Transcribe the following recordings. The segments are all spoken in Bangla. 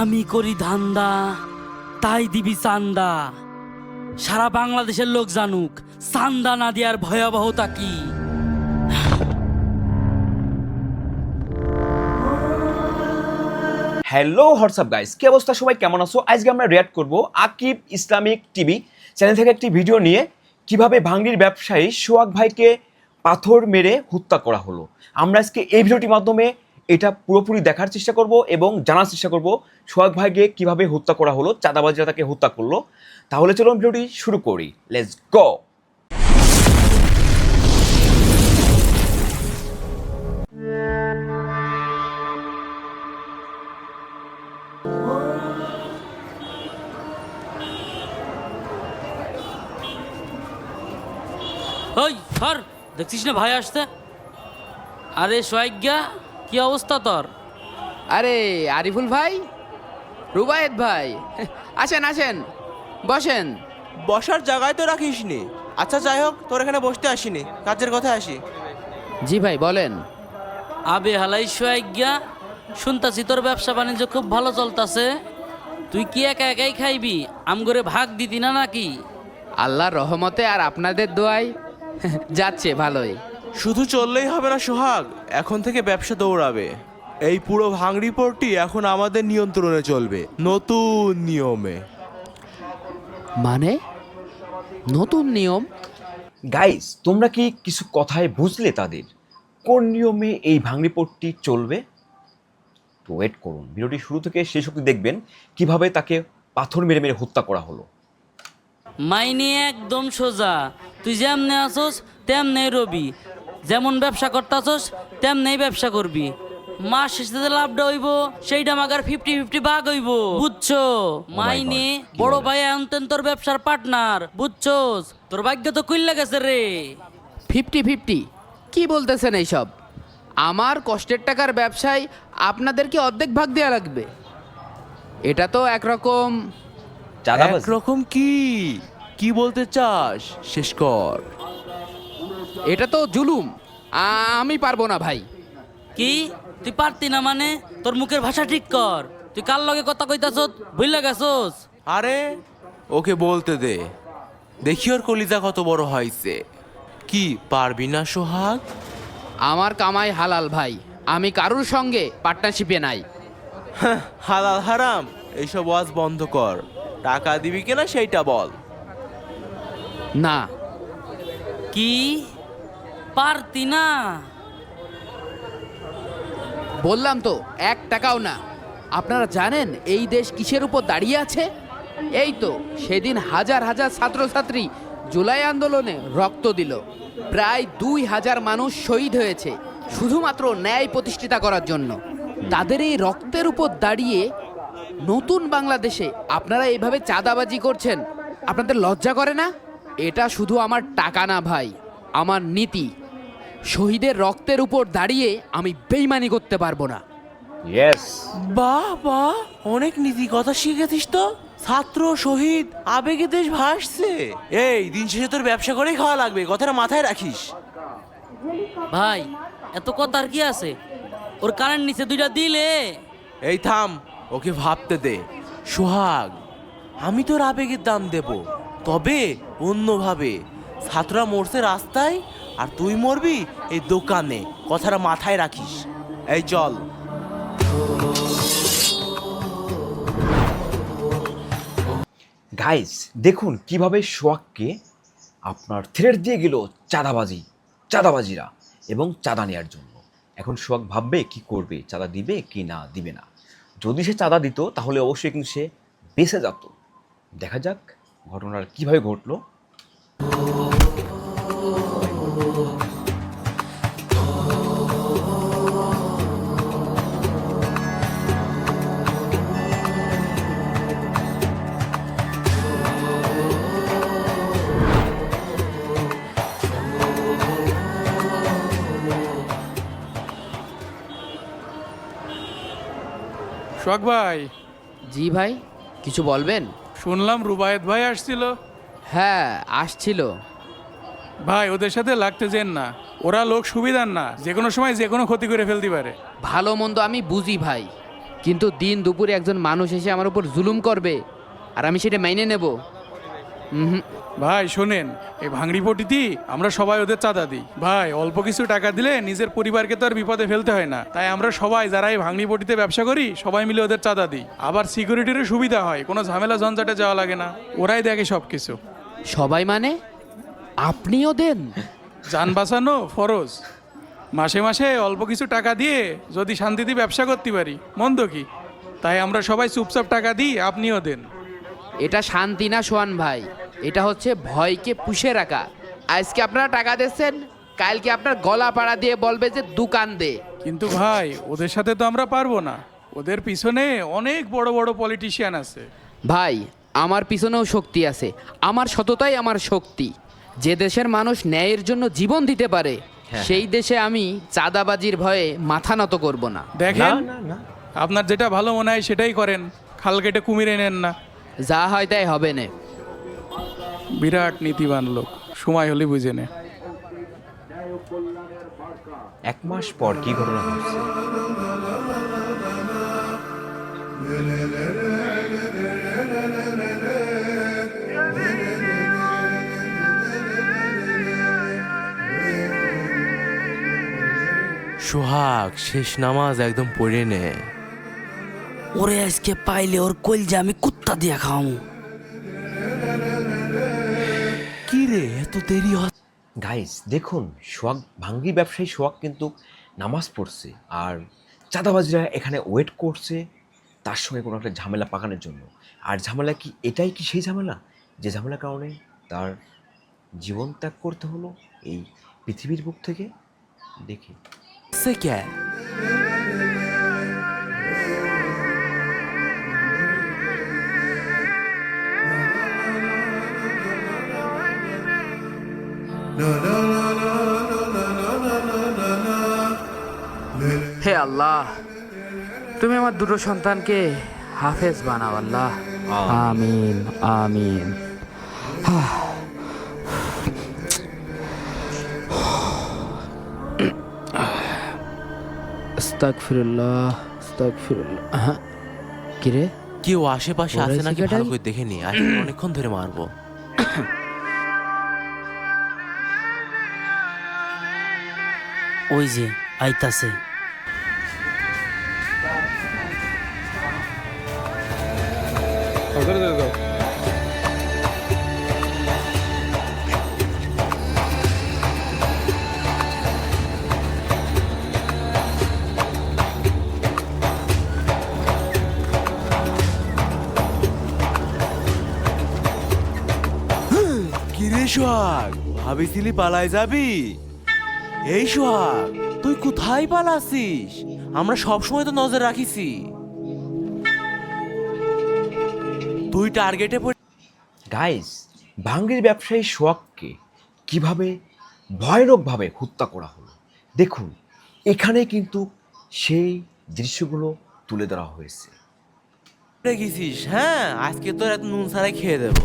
আমি করি ধান্দা, তাই দিবি চান্দা। সারা বাংলাদেশের লোক জানুক, চান্দা না দেওয়ার ভয়াবহতা কি? হ্যালো হোয়াটসঅ্যাপ গাইস কি অবস্থা সবাই? কেমন আছো? আজকে আমরা রিয়াক্ট করব আকিব ইসলামিক টিভি চ্যানেল থেকে একটি ভিডিও নিয়ে কীভাবে ভাঙ্গির ব্যবসায়ী সোহাগ ভাইকে পাথর মেরে হত্যা করা হলো। আমরা আজকে এই ভিডিওটির মাধ্যমে এটা পুরোপুরি দেখার চেষ্টা করব এবং জানার চেষ্টা করব সোহাগ ভাইকে কীভাবে হত্যা করা হলো, চাঁদাবাজিরা তাকে হত্যা করল। তাহলে চলুন ভিডিওটি শুরু করি। লেটস গো দেখছিস না ভাই আসতে? আরে সোয়াজ্ঞা কি অবস্থা তোর? আরে আরিফুল ভাই? রুবায়েত ভাই? আসেন আসেন বসেন। বসার জায়গায় তো রাখিস নি আচ্ছা যাই হোক তোর এখানে বসতে আসিনি। কাজের কথা আসি। জি ভাই বলেন। আবে হালাই সোয়াজ্ঞা শুনতাছি তোর ব্যবসা বাণিজ্য খুব ভালো চলতাছে। তুই কি একা একাই খাইবি? আম করে ভাগ দিতি না নাকি? আল্লাহর রহমতে আর আপনাদের দোয়ায় যাচ্ছে ভালোই। শুধু চললেই হবে না সোহাগ এখন থেকে ব্যবসা দৌড়াবে। এই পুরো ভাঙড়ি পোর্টটি এখন আমাদের নিয়ন্ত্রণে চলবে নতুন নিয়মে। মানে? নতুন নিয়ম? গাইস তোমরা কি কিছু কথায় বুঝলে তাদের? কোন নিয়মে এই ভাঙড়ি পট্টি চলবে? তো ওয়েট করুন ভিডিওটি শুরু থেকে শেষ অবধি দেখবেন কীভাবে তাকে পাথর মেরে মেরে হত্যা করা হলো। মাইনে একদম সোজা। তুই যেমনে আসোস তেমনে রবি। যেমন ব্যবসা করতাছস তেমনি ব্যবসা করবি। মাস শেষে যে লাভটা হইব সেইটা মাগার ফিফটি ফিফটি ভাগ হইব। বুঝছ? মাইনে বড়? ভাই আনতেন তোর ব্যবসার পার্টনার বুঝছোস? তোর ভাগ্য তো কইলা গেছে রে। ফিফটি ফিফটি কি বলতেছেন এইসব? আমার কষ্টের টাকার ব্যবসায় আপনাদেরকে অর্ধেক ভাগ দেওয়া লাগবে। এটা তো একরকম একরকম কি? কি বলতে চাস? শেষ কর। এটা তো জুলুম। আমি পারব না ভাই। কি? তুই পারতি না মানে? তোর মুখের ভাষা ঠিক কর। তুই কার লগে কথা কইতাছস? ভুইলা গেছস? আরে ওকে বলতে দে। দেখি ওর কলিজা কত বড় হয়েছে। কি পারবি না সোহাগ? আমার কামাই হালাল ভাই। আমি কারুর সঙ্গে পার্টনারশিপে নাই। হ্যাঁ, হালাল হারাম। এইসব ওয়াজ বন্ধ কর। টাকা দিবি কিনা সেইটা বল। না। কি? পারতি না। বললাম তো, এক টাকাও না। আপনারা জানেন এই দেশ কিসের উপর দাঁড়িয়ে আছে? এই তো, সেদিন হাজার হাজার ছাত্রছাত্রী জুলাই আন্দোলনে রক্ত দিল। প্রায় দুই হাজার মানুষ শহীদ হয়েছে, শুধুমাত্র ন্যায় প্রতিষ্ঠিতা করার জন্য। তাদের এই রক্তের উপর দাঁড়িয়ে নতুন বাংলাদেশে আপনারা এইভাবে চাঁদাবাজি করছেন, আপনাদের লজ্জা করে না? এটা শুধু আমার টাকা না, ভাই, আমার নীতি। শহীদের রক্তের উপর দাঁড়িয়ে আমি বেইমানি করতে পারব না। ইয়েস বাহ বাহ অনেক নীতি কথা শিখেছিস তো। ছাত্র শহীদ আবেগে দেশ ভাসছে। এই দিন শেষে তোর ব্যবসা করেই খাওয়া লাগবে কথাটা মাথায় রাখিস। ভাই এত কথা আর কি আছে? ওর কারেন্ট নিচে দুইটা দিলে। এই থাম ওকে ভাবতে দে। সোহাগ আমি তোর আবেগের দাম দেব। তবে অন্যভাবে ছাত্ররা মরছে রাস্তায় আর তুই মরবি এই দোকানে। কথাটা মাথায় রাখিস। এই চল। গাইস দেখুন কীভাবে সোয়াককে আপনার থ্রেট দিয়ে গেল চাঁদাবাজি, চাঁদাবাজিরা এবং চাঁদা নেওয়ার জন্য। এখন সোয়াক ভাববে কি করবে, চাঁদা দিবে কি না দিবে না। যদি সে চাঁদা দিত, তাহলে অবশ্যই কিন্তু সে বেঁচে যেত। দেখা যাক ঘটনার কীভাবে ঘটলো। শোক ভাই। জি ভাই কিছু বলবেন? শুনলাম রুবায়েত ভাই আসছিল। হ্যাঁ আসছিল। ভাই ওদের সাথে লাগতে যেন না। ওরা লোক সুবিধার না যে কোনো সময় যে কোনো ক্ষতি করে ফেলতে পারে। ভালো মন্দ আমি বুঝি ভাই কিন্তু দিন দুপুরে একজন মানুষ এসে আমার উপর জুলুম করবে আর আমি সেটা মাইনে নেব। ভাই শোনেন এই ভাঙড়ি পটিতি আমরা সবাই ওদের চাঁদা দিই। ভাই অল্প কিছু টাকা দিলে নিজের পরিবারকে তো আর বিপদে ফেলতে হয় না। তাই আমরা সবাই যারা এই ভাঙড়ি পটিতে ব্যবসা করি সবাই মিলে ওদের চাঁদা দিই। আবার সিকিউরিটিরও সুবিধা হয় কোনো ঝামেলা ঝঞ্ঝাটে যাওয়া লাগে না। ওরাই দেখে সব কিছু সবাই মানে? আপনিও দেন? যান বাঁচানো ফরজ। মাসে মাসে অল্প কিছু টাকা দিয়ে যদি শান্তিতে ব্যবসা করতে পারি মন্দ কি? তাই আমরা সবাই চুপচাপ টাকা দিই আপনিও দেন। এটা শান্তি না সোয়ান ভাই? এটা হচ্ছে ভয়কে পুষে রাখা। আজকে আপনারা টাকা দিচ্ছেন কালকে আপনার গলা পাড়া দিয়ে বলবে যে দোকান দে। কিন্তু ভাই ওদের সাথে তো আমরা পারব না। ওদের পিছনে অনেক বড় বড় পলিটিশিয়ান আছে। ভাই আমার পিছনেও শক্তি আছে। আমার সততাই আমার শক্তি। যে দেশের মানুষ ন্যায়ের জন্য জীবন দিতে পারে সেই দেশে আমি চাঁদাবাজির ভয়ে মাথা নত করব না। দেখেন না না আপনার যেটা ভালো মনে হয় সেটাই করেন। খাল কেটে কুমিরে নেন না। যা হয় তাই হবে না। বিরাট নীতিবান লোক সময় হলে বুঝে নে। এক মাস পর কি ঘটনা ঘটছে? সোহাগ শেষ নামাজ একদম পড়ে নে। ওরে আজকে পাইলে ওর কলজা আমি কুত্তা দিয়া খাওয়ামু। কি রে এত দেরি হচ্ছে গাইস দেখুন সোয়াগ ভাঙ্গি ব্যবসায়ী সোয়াগ কিন্তু নামাজ পড়ছে আর চাঁদাবাজিরা এখানে ওয়েট করছে তার সঙ্গে কোনো একটা ঝামেলা পাকানোর জন্য। আর ঝামেলা কি এটাই কি সেই ঝামেলা? যে ঝামেলার কারণে তার জীবন ত্যাগ করতে হলো এই পৃথিবীর বুক থেকে? দেখি। সে কে? হে আল্লাহ তুমি আমার দুটো সন্তানকে হাফেজ বানাও আল্লাহ। আমিন আমিন। আস্তাগফিরুল্লাহ আস্তাগফিরুল্লাহ। হ্যাঁ কি রে কেউ আশেপাশে আছে নাকি? ভালো করে দেখে নি। আজ অনেকক্ষণ ধরে মারবো। ওই যে আইতাছে। ভাবিছিলি পালাই যাবি? এই সোহাগ তুই কোথায় পালাছিস আমরা সব সময় তো নজর রাখিছি। তুই টার্গেটে পড়ে গাইস ভাঙ্গির ব্যবসায়ী সোয়াগকে কীভাবে ভয়ানকভাবে হত্যা করা হলো দেখুন এখানে কিন্তু সেই দৃশ্যগুলো তুলে ধরা হয়েছে। গেছিস হ্যাঁ আজকে তোর এত নুন ছাড়াই খেয়ে দেবো।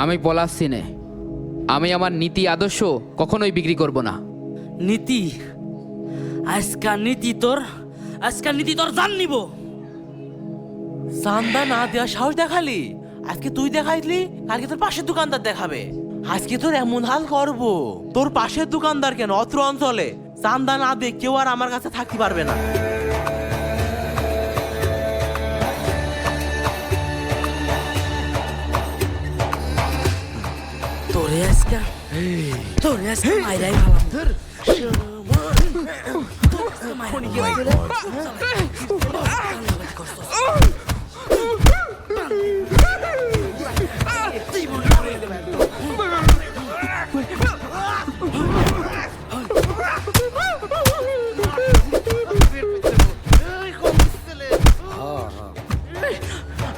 আমি পলাচ্ছি নে আমি আমার নীতি আদর্শ কখনোই বিক্রি করব না। নীতি? আজকার নীতি তোর আজকার নীতি তোর জান নিব। চান্দা না দেওয়ার সাহস দেখালি? আজকে তুই দেখাইলি, কালকে তোর পাশের দোকানদার দেখাবে। আজকে তোর এমন হাল করব। তোর পাশের দোকানদার কেন? অত্র অঞ্চলে। চান্দা না দিয়ে কেউ আর আমার কাছে থাকতে পারবে না। তোরে আজকা তোরে আজকা মাইরাই ভালো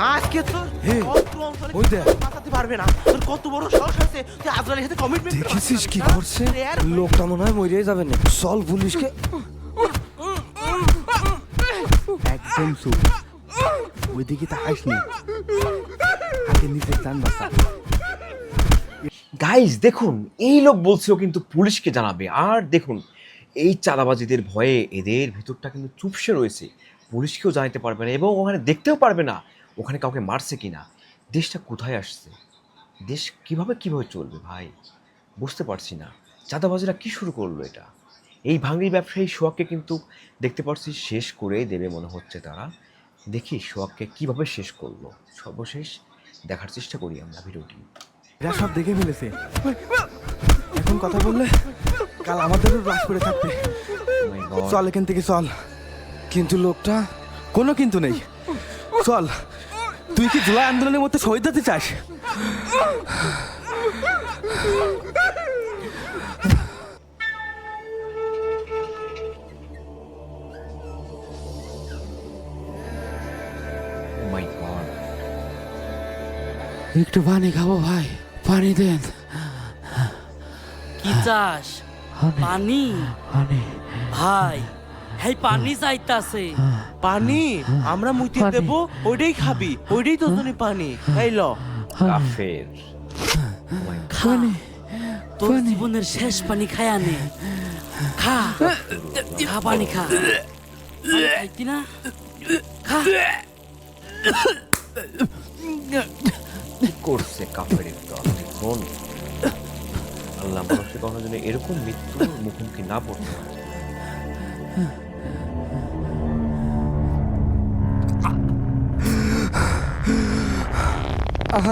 আজকে তোর কেউ বাঁচাতে পারবে না। তোর কত বড় সাহস আছে? তুই আজরালের সাথে কমিটমেন্ট দেখেছিস কি করছে? লোকটা মনে হয় মরিয়ে যাবে না। চল পুলিশকে। একদম চুপ। ওইদিকে তাকাইস নি। আগে নিজের যান বাঁচা। গাইস দেখুন এই লোক বলছিল কিন্তু পুলিশকে জানাবে। আর দেখুন এই চাঁদাবাজিদের ভয়ে এদের ভিতরটা কিন্তু চুপসে রয়েছে। পুলিশকেও জানাতে পারবে না এবং ওখানে দেখতেও পারবে না ওখানে কাউকে মারছে কিনা। দেশটা কোথায় আসছে? দেশ কীভাবে কীভাবে চলবে ভাই? বুঝতে পারছি না। চাঁদাবাজিরা কি শুরু করল এটা? এই ভাঙড়ি ব্যবসায়ী সোয়াককে কিন্তু দেখতে পাচ্ছি শেষ করেই দেবে মনে হচ্ছে তারা। দেখি সোয়াককে কীভাবে শেষ করল। সর্বশেষ দেখার চেষ্টা করি আমরা ভিডিওটি। এরা সব দেখে ফেলেছে। এখন কথা বললে কাল আমাদেরও রাস করে থাকবে। Oh. চল এখান থেকে চল। কিন্তু লোকটা কোনো কিন্তু নেই। চল। তুই কি জুলাই আন্দোলনের মধ্যে শহীদ হতে চাস? Oh. একটু পানি খাব ভাই পানি দেন। কি চাস? পানি। ভাই হেই পানি চাইতাছে। পানি আমরা মুইতে দেব ওইটাই খাবি ওইটাই তো জন্য পানি। এই ল। কাফের। God. তোর জীবনের শেষ পানি খায়া নে। খা। খা পানি খা। খাইতি না? খা। কি করছে কাফের দল? আল্লাহ মানুষকে কখনো যেন এরকম মৃত্যুর মুখোমুখি না পড়তে হয়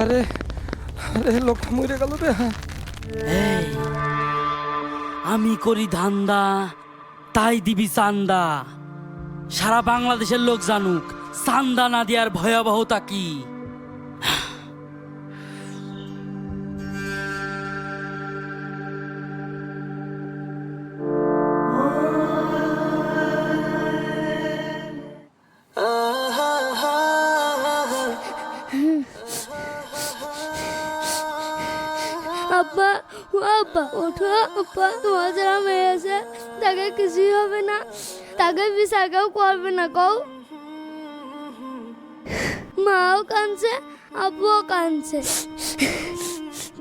আরে আরে লোকটা মরে গেল রে এই, আমি করি ধান্দা, তাই দিবি চান্দা। সারা বাংলাদেশের লোক জানুক, চান্দা না দেওয়ার ভয়াবহতা কি? আব্বা ওঠো আব্বা তোমার যারা মেয়ে আছে তাকে কিছুই হবে না। তাকে বিচার কেউ করবে না, কও। মাও কাঁদছে, আব্বুও কাঁদছে।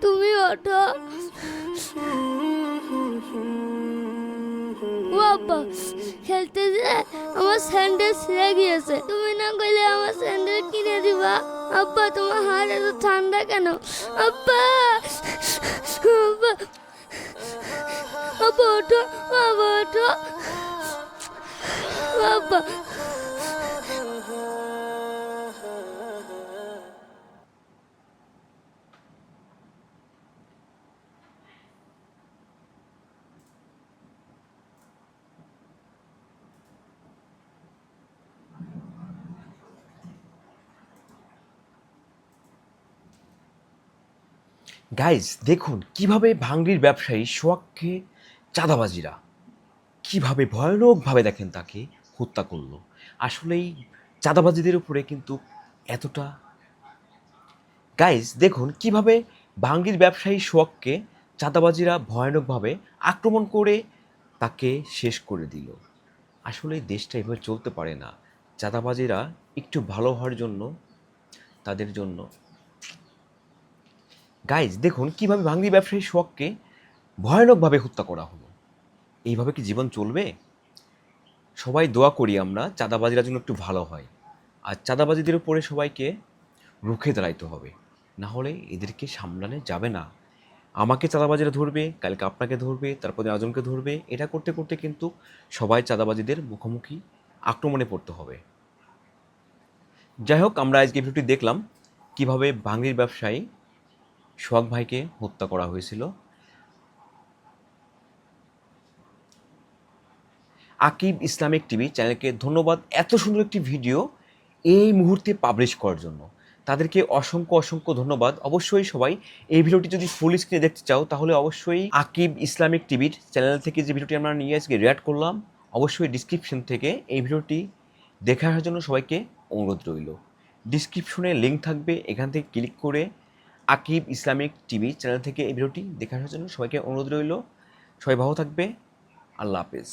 তুমি ওঠো। ও আব্বা, খেলতে যে আমার স্যান্ডেল ছিঁড়ে গিয়েছে। তুমি না কইলে আমার স্যান্ডেল কিনে দিবা? আব্বা, তোমার হাত এত ঠান্ডা কেন? আব্বা আব্বা আব্বা গাইজ দেখুন কীভাবে ভাঙ্গির ব্যবসায়ী সোয়াককে চাঁদাবাজিরা। কীভাবে ভয়ানকভাবে দেখেন তাকে হত্যা করল। আসলেই চাঁদাবাজিদের উপরে কিন্তু এতটা গাইজ দেখুন কীভাবে ভাঙ্গির ব্যবসায়ী সোয়াককে চাঁদাবাজিরা ভয়ানকভাবে আক্রমণ করে তাকে শেষ করে দিল। আসলে দেশটা এভাবে চলতে পারে না। চাঁদাবাজিরা একটু ভালো হওয়ার জন্য, তাদের জন্য। গাইজ দেখুন কীভাবে ভাঙ্গি ব্যবসায়ী শখকে ভয়ানকভাবে হত্যা করা হলো। এইভাবে কি জীবন চলবে? সবাই দোয়া করি আমরা, চাঁদাবাজিরা যেন একটু ভালো হয়। আর চাঁদাবাজিদের উপরে সবাইকে রুখে দাঁড়াইতে হবে। না হলে এদেরকে সামলানো যাবে না। আমাকে চাঁদাবাজিরা ধরবে, কালকে আপনাকে ধরবে, তারপরে আজমকে ধরবে। এটা করতে করতে কিন্তু সবাই চাঁদাবাজিদের মুখোমুখি আক্রমণে পড়তে হবে। যাই হোক, আমরা আজকে ভিডিওটি দেখলাম কীভাবে ভাঙ্গির ব্যবসায়ী সোহাগ ভাইকে হত্যা করা হয়েছিল। আকিব ইসলামিক টিভি চ্যানেলকে ধন্যবাদ এত সুন্দর একটি ভিডিও এই মুহূর্তে পাবলিশ করার জন্য। তাদেরকে অসংখ্য অসংখ্য ধন্যবাদ। অবশ্যই সবাই এই ভিডিওটি যদি ফুল স্ক্রিনে দেখতে চাও, তাহলে অবশ্যই আকিব ইসলামিক টিভির চ্যানেল থেকে যে ভিডিওটি আমরা নিয়ে আজকে রিয়াক্ট করলাম, অবশ্যই ডিসক্রিপশন থেকে এই ভিডিওটি দেখে আসার জন্য সবাইকে অনুরোধ রইল। ডিসক্রিপশনে লিঙ্ক থাকবে, এখান থেকে ক্লিক করে আকিব ইসলামিক টিভি চ্যানেল থেকে এই ভিডিওটি দেখার জন্য সবাইকে অনুরোধ রইল। সবাই ভালো থাকবে। আল্লাহ হাফেজ।